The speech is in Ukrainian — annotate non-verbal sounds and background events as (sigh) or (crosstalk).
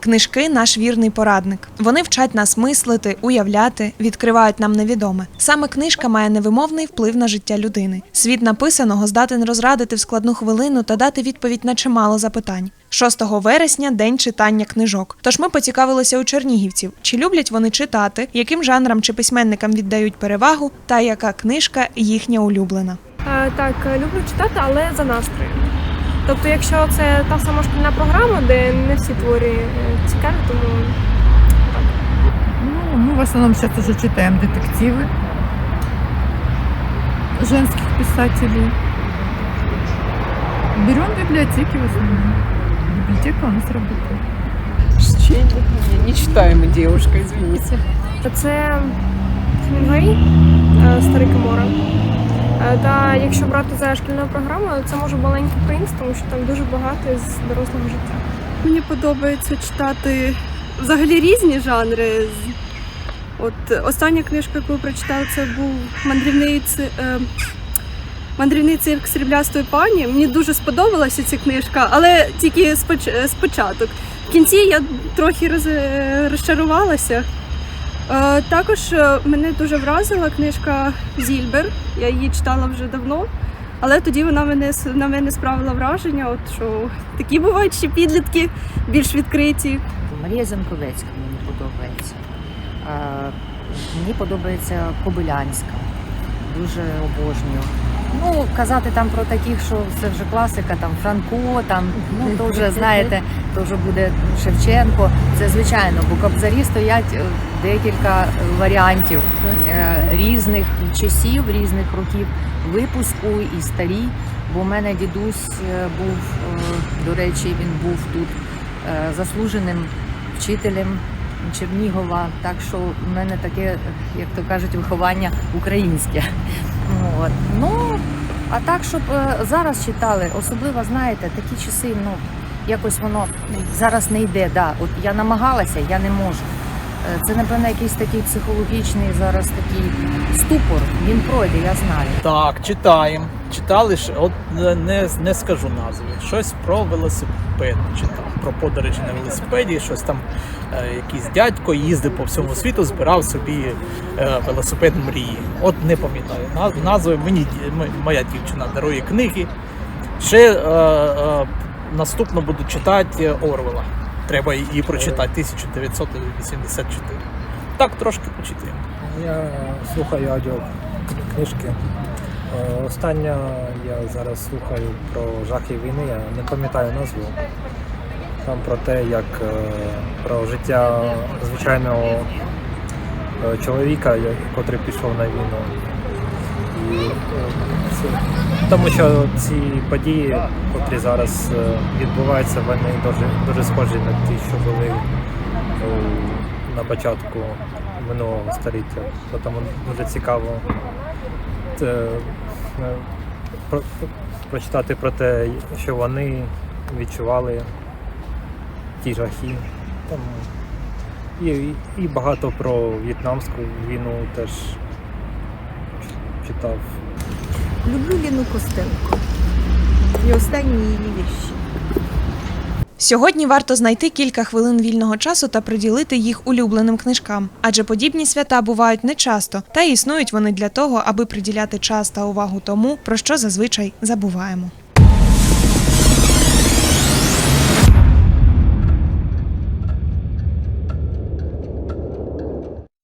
Книжки наш вірний порадник. Вони вчать нас мислити, уявляти, відкривають нам невідоме. Саме книжка має невимовний вплив на життя людини. Світ написаного здатен розрадити в складну хвилину та дати відповідь на чимало запитань. 6 вересня день читання книжок. Тож ми поцікавилися у чернігівців, чи люблять вони читати, яким жанрам чи письменникам віддають перевагу, та яка книжка їхня улюблена. Е, Так, люблю читати, але за настроєм. Тобто, якщо це та сама шкільна програма, де не всі твори е, цікаві, тому Ну, мы в основном сейчас уже читаем детективы женских писателей. Берем библиотеки в основном. Библиотека у нас работает. Чтение. Не, не читаем мы, девушка, извините. це Хемінгуей, е, Старий Камора. Е, Та якщо брати за шкільною програмою, це може маленький принц, тому що там дуже багато з дорослого життя. Мені подобається читати взагалі різні жанри. От остання книжка, яку я прочитала, це був мандрівний ци... е, мандрівний цирк сріблястої пані. Мені дуже сподобалася ця книжка, але тільки спочаток. В кінці я трохи розчарувалася. Е, Також е, мене дуже вразила книжка Зільбер. Я її читала вже давно. Але тоді вона мене на мене справила враження, от що такі бувають ще підлітки більш відкриті. Марія Занковецька мені подобається. Е, Мені подобається Кобилянська. Дуже обожнюю. Ну, казати там про таких, що це вже класика, там Франко, там, ну то вже (laughs) знаєте, то вже буде Шевченко. Це звичайно, бо кобзарі стоять е, декілька варіантів е, різних часів, різних років випуску і старі. Бо в мене дідусь е, був, е, до речі, він був тут е, заслуженим вчителем Чернігова. Так що в мене таке, як то кажуть, виховання українське. От. Ну, а так, щоб е, зараз читали, особливо, знаєте, такі часи, ну, якось воно зараз не йде. Да. От я намагалася, я не можу. Е, Це, напевно, якийсь такий психологічний зараз такий ступор. Він пройде, я знаю. Так, читаємо. Читали ж, от не, не скажу назви. Щось про велосипед читав, про подорожі на велосипеді, щось там е, якийсь дядько їздив по всьому світу, збирав собі е, велосипед мрії. От не пам'ятаю назви. Мені моя дівчина дарує книги. Ще е, е, наступно буду читати Орвела. Треба її прочитати 1984. Так, трошки почитаємо. Я слухаю аудіокнижки. Е, Остання я зараз слухаю про жахи війни, я не пам'ятаю назву. Там про те, як е, про життя звичайного е, чоловіка, я- котрий пішов на війну. І, е, тому що ці події, котрі зараз е, відбуваються, вони дуже, дуже схожі на ті, що були на початку минулого століття. Тому дуже цікаво е, е, про- прочитати про те, що вони відчували ті жахи. І- і багато про в'єтнамську війну теж читав. Люблю Ліну Костенко і останні її вірші. Сьогодні варто знайти кілька хвилин вільного часу та приділити їх улюбленим книжкам, адже подібні свята бувають нечасто, та існують вони для того, аби приділяти час та увагу тому, про що зазвичай забуваємо.